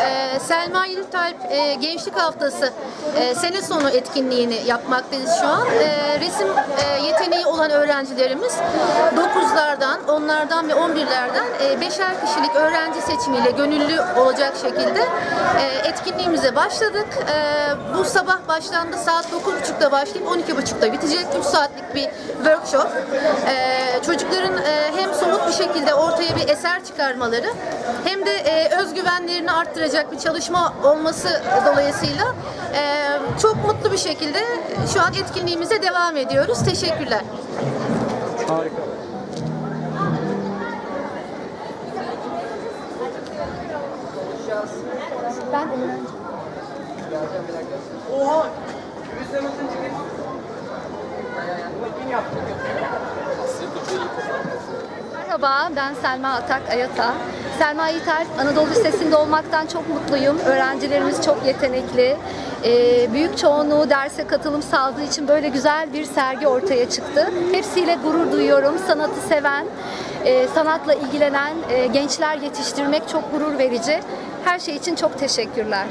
Ee, Selma Yıltalp e, Gençlik Haftası e, sene sonu etkinliğini yapmaktayız şu an. E, resim e, yeteneği olan öğrencilerimiz 9'lardan, 10'lardan ve 11'lerden e, kişilik öğrenci seçimiyle gönüllü olacak şekilde e, etkinliğimize başladık. E, bu sabah başlandı saat 9.30'da başlayıp 12.30'da bitecek 3 saatlik bir workshop. E, çocukların e, hem eser çıkarmaları hem de e, özgüvenlerini arttıracak bir çalışma olması dolayısıyla e, çok mutlu bir şekilde şu an etkinliğimize devam ediyoruz. Teşekkürler. Harika. Ben öğrenci. Oha! Yüzlemesini çekin. Kim yaptı? Merhaba, ben Selma Atak Ayata. Selma Yiğiter Anadolu Lisesi'nde olmaktan çok mutluyum. Öğrencilerimiz çok yetenekli. Ee, büyük çoğunluğu derse katılım sağladığı için böyle güzel bir sergi ortaya çıktı. Hepsiyle gurur duyuyorum. Sanatı seven, e, sanatla ilgilenen e, gençler yetiştirmek çok gurur verici. Her şey için çok teşekkürler.